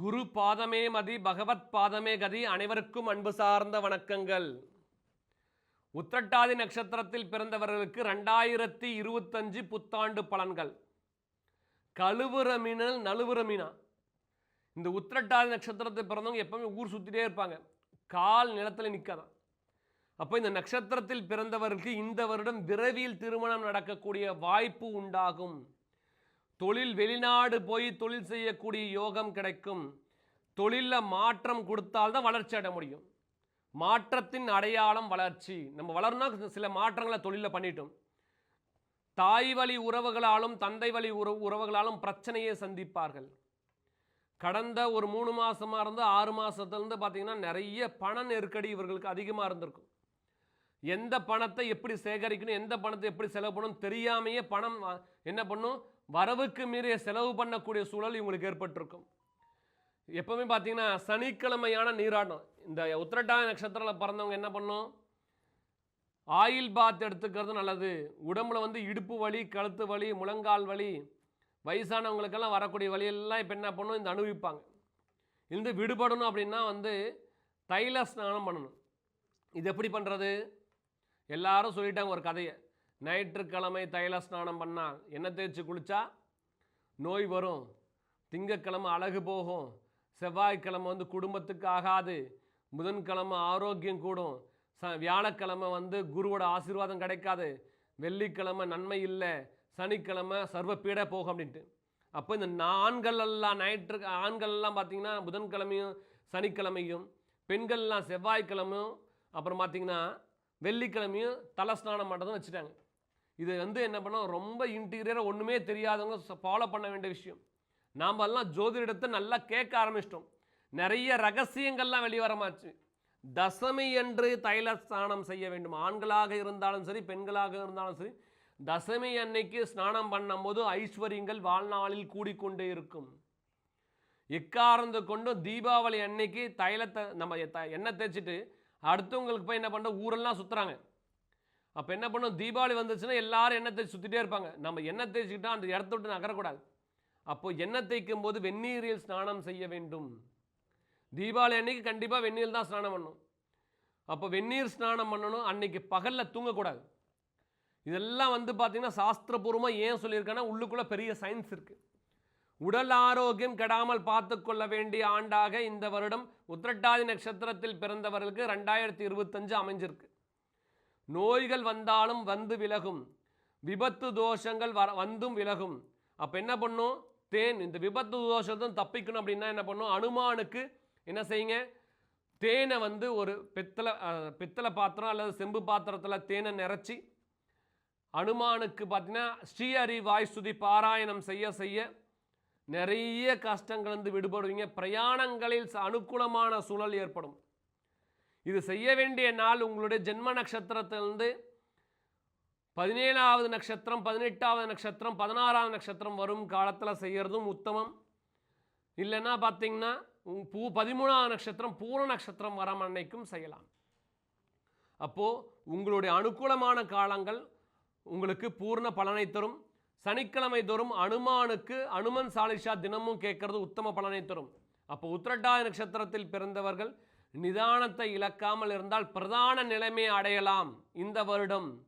குரு பாதமே மதி பகவத் பாதமே கதி அனைவருக்கும் அன்பு சார்ந்த வணக்கங்கள். உத்திரட்டாதி நட்சத்திரத்தில் பிறந்தவர்களுக்கு ரெண்டாயிரத்தி இருபத்தஞ்சு புத்தாண்டு பலன்கள். கழுவுற மீனல் நழுவுற மீனா. இந்த உத்திரட்டாதி நட்சத்திரத்தில் பிறந்தவங்க எப்பவுமே ஊர் சுற்றிட்டே இருப்பாங்க. கால் நிலத்தில் நிற்காதான் அப்போ இந்த நட்சத்திரத்தில் பிறந்தவர்களுக்கு இந்த வருடம் விரைவில் திருமணம் நடக்கக்கூடிய வாய்ப்பு உண்டாகும். தொழில் வெளிநாடு போய் தொழில் செய்யக்கூடிய யோகம் கிடைக்கும். தொழிலில் மாற்றம் கொடுத்தால்தான் வளர்ச்சி அடைய முடியும். மாற்றத்தின் அடையாளம் வளர்ச்சி. நம்ம வளரணும்னா சில மாற்றங்களை தொழிலில் பண்ணிட்டோம். தாய் வழி உறவுகளாலும் தந்தை வழி உறவு உறவுகளாலும் பிரச்சனையை சந்திப்பார்கள். கடந்த ஒரு மூணு மாதமாக இருந்து ஆறு மாதத்துலேருந்து பார்த்தீங்கன்னா நிறைய பண நெருக்கடி இவர்களுக்கு அதிகமாக இருந்திருக்கும். எந்த பணத்தை எப்படி சேகரிக்கணும் எந்த பணத்தை எப்படி செலவு பண்ணணும் தெரியாமையே பணம் என்ன பண்ணும்? வரவுக்கு மீறிய செலவு பண்ணக்கூடிய சூழல் இவங்களுக்கு ஏற்பட்டிருக்கும். எப்போவுமே பார்த்தீங்கன்னா சனிக்கிழமையான நீராட்டம் இந்த உத்திரட்டாய நட்சத்திரத்தில் பிறந்தவங்க என்ன பண்ணும்? ஆயில் பாத் எடுத்துக்கிறது நல்லது. உடம்புல வந்து இடுப்பு வலி கழுத்து வலி முழங்கால் வலி வயசானவங்களுக்கெல்லாம் வரக்கூடிய வழியெல்லாம் இப்போ என்ன பண்ணும்? இந்த அனுபவிப்பாங்க. இந்த விடுபடணும் அப்படின்னா வந்து தைல ஸ்நானம் பண்ணணும். இது எப்படி பண்ணுறது எல்லாரும் சொல்லிட்டாங்க ஒரு கதையை. ஞாயிற்றுக்கிழமை தைல ஸ்நானம் பண்ணால் எண்ணெய் தேய்ச்சி குளிச்சா நோய் வரும். திங்கக்கிழமை அழகு போகும். செவ்வாய்க்கிழமை வந்து குடும்பத்துக்கு ஆகாது. புதன்கிழமை ஆரோக்கியம் கூடும். ச வியாழக்கிழமை வந்து குருவோட ஆசீர்வாதம் கிடைக்காது. வெள்ளிக்கிழமை நன்மை இல்லை. சனிக்கிழமை சர்வ போகும் அப்படின்ட்டு. அப்போ இந்த ஆண்கள் எல்லாம் ஞாயிற்று ஆண்கள் எல்லாம் பார்த்தீங்கன்னா புதன்கிழமையும் சனிக்கிழமையும் பெண்கள்லாம் செவ்வாய்க்கிழமையும் அப்புறம் பார்த்தீங்கன்னா வெள்ளிக்கிழமையும் தலை ஸ்நானம் பண்ணுறதும் வச்சுட்டாங்க. இது வந்து என்ன பண்ணோம்? ரொம்ப இன்டீரியராக ஒன்றுமே தெரியாதவங்க ஃபாலோ பண்ண வேண்டிய விஷயம். நாம் எல்லாம் ஜோதிடத்தை நல்லா கேட்க ஆரம்பிச்சிட்டோம். நிறைய ரகசியங்கள்லாம் வெளிவரமாச்சு தசமி என்று தைல ஸ்நானம் செய்ய வேண்டும். ஆண்களாக இருந்தாலும் சரி பெண்களாக இருந்தாலும் சரி தசமி அன்னைக்கு ஸ்நானம் பண்ணும்போது ஐஸ்வர்யங்கள் வாழ்நாளில் கூடிக்கொண்டே இருக்கும். எக்காரந்து கொண்டும் தீபாவளி அன்னைக்கு தைலத்தை நம்ம எண்ணெய் தேய்ச்சிட்டு அடுத்தவங்களுக்கு போய் என்ன பண்ணுறோம் ஊரெல்லாம் சுற்றுறாங்க அப்போ என்ன பண்ணும்? தீபாவளி வந்துச்சுன்னா எல்லாரும் எண்ணெய் தேய்ச்சி சுற்றிட்டே இருப்பாங்க. நம்ம எண்ணெய் தேய்ச்சிக்கிட்டால் அந்த இடத்த விட்டு நகரக்கூடாது. அப்போது எண்ணெய் தேய்க்கும் போது வெந்நீரில் ஸ்நானம் செய்ய வேண்டும். தீபாவளி அன்னைக்கு கண்டிப்பாக வெந்நீர் தான் ஸ்நானம் பண்ணணும் அப்போ வெந்நீர் ஸ்நானம் பண்ணணும். அன்னைக்கு பகலில் தூங்கக்கூடாது. இதெல்லாம் வந்து பார்த்திங்கன்னா சாஸ்திரபூர்வமாக ஏன் சொல்லியிருக்கேன்னா உள்ளுக்குள்ளே பெரிய சயின்ஸ் இருக்குது உடல் ஆரோக்கியம் கெடாமல் பார்த்து கொள்ள வேண்டிய ஆண்டாக இந்த வருடம் உத்திரட்டாதி நட்சத்திரத்தில் பிறந்தவர்களுக்கு ரெண்டாயிரத்தி இருபத்தஞ்சு அமைஞ்சிருக்கு. நோய்கள் வந்தாலும் வந்து விலகும். விபத்து தோஷங்கள் வர வந்தும் விலகும். அப்போ என்ன பண்ணும்? தேன் இந்த விபத்து தோஷத்தும் தப்பிக்கணும் அப்படின்னா என்ன பண்ணும்? அனுமானுக்கு என்ன செய்யுங்க? தேனை வந்து ஒரு பித்தளை பித்தளை பாத்திரம் அல்லது செம்பு பாத்திரத்தில் தேனை நிறச்சி அனுமானுக்கு பார்த்தீங்கன்னா ஸ்ரீஹரி வாய்ஸ்துதி பாராயணம் செய்ய செய்ய நிறைய கஷ்டங்கள்ந்து விடுபடுவீங்க. பிரயாணங்களில் ச- அனுகூலமான சூழல் ஏற்படும். இது செய்ய வேண்டிய நாள் உங்களுடைய ஜென்ம நட்சத்திரத்திலிருந்து பதினேழாவது நட்சத்திரம் பதினெட்டாவது நட்சத்திரம் பதினாறாவது நட்சத்திரம் வரும் காலத்தில் செய்கிறதும் உத்தமம். இல்லைன்னா பார்த்தீங்கன்னா உங் பூ பதிமூணாவது நட்சத்திரம் பூர்ண நட்சத்திரம் வரம் அன்னைக்கும் செய்யலாம். அப்போது உங்களுடைய அனுகூலமான காலங்கள் உங்களுக்கு பூர்ண பலனை தரும். சனிக்கிழமை தோறும் அனுமானுக்கு அனுமன் சாலிஷா தினமும் கேட்கறது உத்தம பலனை தரும். அப்போ உத்திரட்டாவது நட்சத்திரத்தில் பிறந்தவர்கள் நிதானத்தை இழக்காமல் இருந்தால் பிரதான நிலைமையை அடையலாம். இந்த வருடம்